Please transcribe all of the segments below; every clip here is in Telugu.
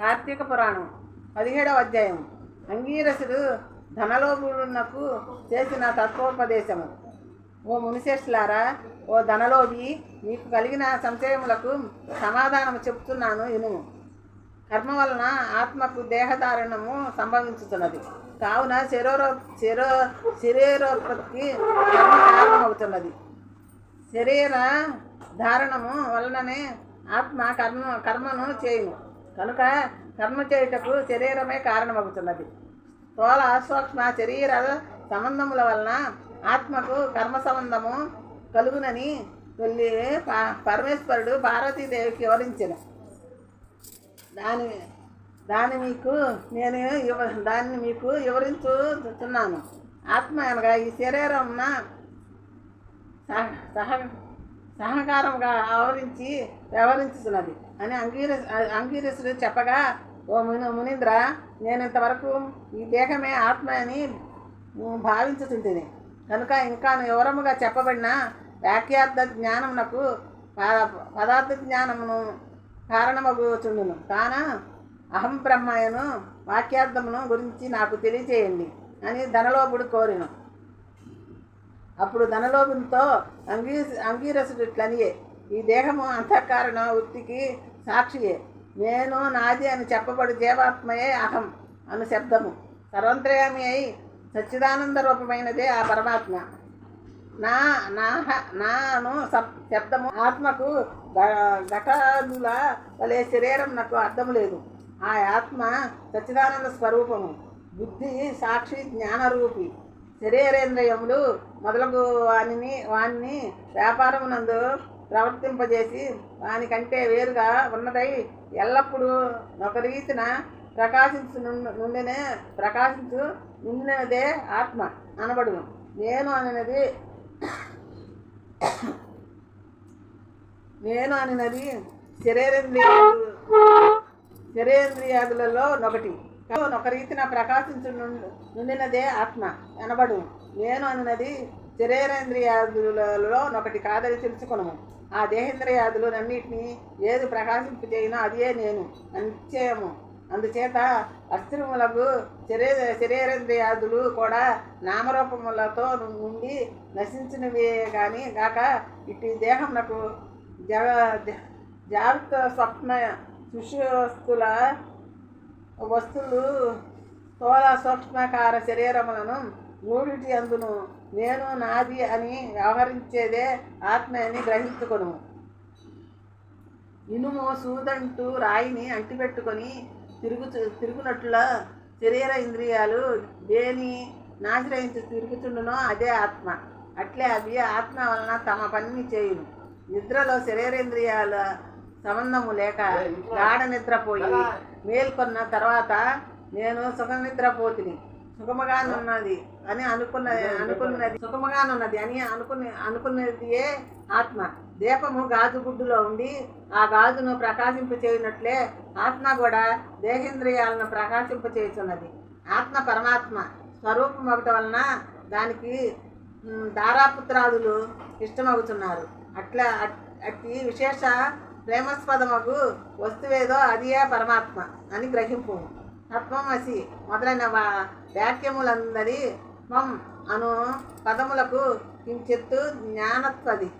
కార్తీక పురాణం. పదిహేడవ అధ్యాయం. అంగీరసుడు ధనలోభునకు చేసిన తత్వోపదేశము. ఓ మునిశేషులారా ఓ ధనలోభి మీకు కలిగిన సంశయములకు సమాధానం చెప్తున్నాను ఇనుము. కర్మ వలన ఆత్మకు దేహధారణము సంభవించుతున్నది కావున శరీరో శరో శరీరోత్పత్తికి కర్మ కారణమవుతున్నది. శరీర ధారణము వలననే ఆత్మ కర్మ కర్మను చేయును. కనుక కర్మ చేయుటకు శరీరమే కారణమవుతున్నది స్థూల సూక్ష్మ శరీర సంబంధముల వలన ఆత్మకు కర్మ సంబంధము కలుగునని వెళ్ళి పరమేశ్వరుడు పార్వతీదేవికి వివరించిన. దాని దాని మీకు నేను ఇవ దాన్ని మీకు వివరించుతున్నాను ఆత్మ అనగా ఈ శరీరమున సహ సహ సహకారంగా ఆవరించి వ్యవహరించుతున్నది అని అంగీర అంగీరసుడు చెప్పగా ఓ ముని మునీంద్ర నేను ఇంతవరకు ఈ దేహమే ఆత్మ అని భావించుతుంటుంది కనుక ఇంకా వివరముగా చెప్పబడిన వాక్యార్థ జ్ఞానమునకు పదార్థ జ్ఞానమును కారణమగుచుండును. కాన అహం బ్రహ్మయను వాక్యార్థమును గురించి నాకు తెలియచేయండి అని ధనలోపుడు కోరిను. అప్పుడు ధనలోభునితో అంగీ అంగీరసుడు ఇట్లనియే ఈ దేహము అంతఃకారణ వృత్తికి సాక్షియే. నేను నాది అని చెప్పబడు జీవాత్మయే అహం అను శబ్దము. సర్వంత్రయామి అయి సచ్చిదానంద రూపమైనదే ఆ పరమాత్మ. నా నా అను సప్ శబ్దము ఆత్మకు గ- ఘటాదుల వలె శరీరం నాకు అర్థం లేదు. ఆ ఆత్మ సచ్చిదానంద స్వరూపము. బుద్ధి సాక్షి జ్ఞానరూపి. శరీరేంద్రియములు మొదలగు వానిని వాణ్ణి వ్యాపారమునందు ప్రవర్తింపజేసి దానికంటే వేరుగా ఉన్నదై ఎల్లప్పుడూ ఒక రీతిన ప్రకాశించు నుండినే ప్రకాశించు నిండినదే ఆత్మ అనబడును నేను అనేది నేను అనినది శరీరేంద్రియాలు శరీరేంద్రియాదులలో ఒకటి ఒక రీతిన ప్రకాశించు నుండినదే ఆత్మ అనబడు. నేను అన్నది శరీరేంద్రియాదులలో ఒకటి కాదని తెలుసుకున్నాము ఆ దేహేంద్రియాదులు అన్నిటినీ ఏది ప్రకాశింపజేయినా అదే నేను. నిశ్చయము అందుచేత అస్థిరములకు శరీర శరీరేంద్రియాదులు కూడా నామరూపములతో నుండి నశించినవే కానీ గాక ఇటు దేహమునకు జగ జాగ్రత్త స్వప్న సుషువస్తుల వస్తువులు స్థూల సూక్ష్మకార శరీరములను మూడిటి అందును. నేను నాది అని వ్యవహరించేదే ఆత్మ అని గ్రహించుకొను. ఇనుము సూదంటూ రాయిని అంటిపెట్టుకొని తిరుగు తిరుగునట్ల శరీర ఇంద్రియాలు దేని నాశ్రయించి తిరుగుతుండునో అదే ఆత్మ. అట్లే అవి ఆత్మ వలన తమ పనిని చేయును. నిద్రలో శరీరేంద్రియాల సంబంధము లేక గాఢ నిద్రపోయి మేల్కొన్న తర్వాత నేను సుఖ నిద్రపోతిని. సుఖముగానున్నది అని అనుకున్న అనుకున్నది సుఖముగానున్నది అని అనుకుని అనుకున్నదియే ఆత్మ. దీపము గాజు గుడ్డులో ఉండి ఆ గాజును ప్రకాశింప చేయనట్లే ఆత్మ కూడా దేహేంద్రియాలను ప్రకాశింప చేస్తున్నది ఆత్మ పరమాత్మ స్వరూపం ఒకటి వలన దానికి దారాపుత్రాదులు ఇష్టమవుతున్నారు అట్లా అట్- అట్టి విశేష ప్రేమాస్పదమగు వస్తువేదో అదియే పరమాత్మ అని గ్రహింపు తత్వమసి మొదలైన వా- వాక్యములందరి మం అను పదములకు కించెత్తు జ్ఞానత్వది.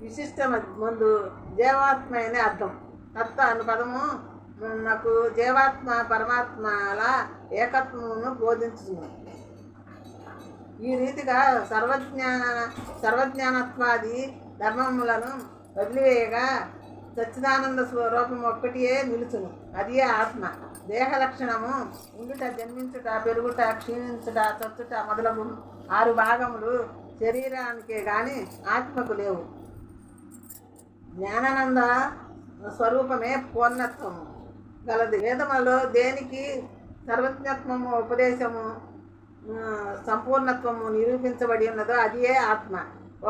విశిష్ట ముందు జీవాత్మ అనే అర్థం. తత్వ అను పదము నాకు జీవాత్మ పరమాత్మల ఏకత్వమును బోధించుతుంది ఈ రీతిగా సర్వజ్ఞాన సర్వజ్ఞానత్వాది ధర్మములను వదిలివేయగా సచ్చిదానంద స్వరూపం ఒక్కటియే నిలుచును. అదే ఆత్మ. దేహ లక్షణము ఉండుట జన్మించుట పెరుగుట క్షీణించుట చచ్చుట మొదలగు ఆరు భాగములు శరీరానికే కాని ఆత్మకు లేవు. జ్ఞానానంద స్వరూపమే పూర్ణత్వము గలది. వేదములో దేనికి సర్వజ్ఞత్వము ఉపదేశము సంపూర్ణత్వము నిరూపించబడి ఉన్నదో అదియే ఆత్మ.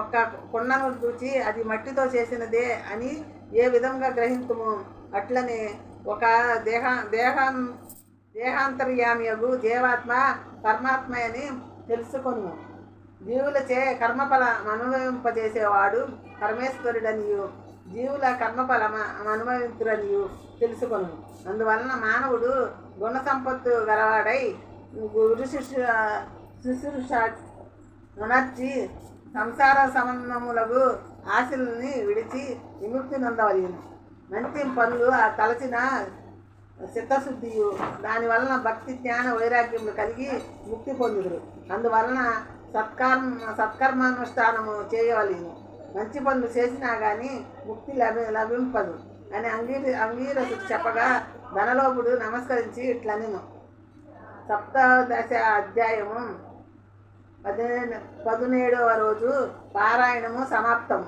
ఒక్క కుండను చూచి అది మట్టితో చేసినదే అని ఏ విధంగా గ్రహింతుము? అట్లనే ఒక దేహ దేహం దేహాంతర్యామ్యగు జీవాత్మ పరమాత్మ అని తెలుసుకొను. జీవులచే కర్మఫల అనుభవింపజేసేవాడు పరమేశ్వరుడనియు. జీవుల కర్మఫలమ అనుభవించురనియు తెలుసుకొను. అందువలన మానవుడు గుణ సంపత్తు గలవాడై గురు శిష్యు శుశ్రూష ఉనర్చి సంసార సంబంధములకు ఆశలని విడిచి విముక్తి నొందవలను. మంచి పనులు ఆ తలచిన చిత్తశుద్ధియు. దానివలన భక్తి జ్ఞాన వైరాగ్యములు కలిగి ముక్తి పొందుదురు. అందువలన సత్కర్మ సత్కర్మానుష్ఠానము చేయవలేను. మంచి పనులు చేసినా కానీ ముక్తి లభి లభింపదు అని అంగీర అంగీరసు చెప్పగా ధనలోపుడు నమస్కరించి ఇట్లనెను. సప్తదశ అధ్యాయము పదిహేను పదిహేడవ రోజు పారాయణము సమాప్తము.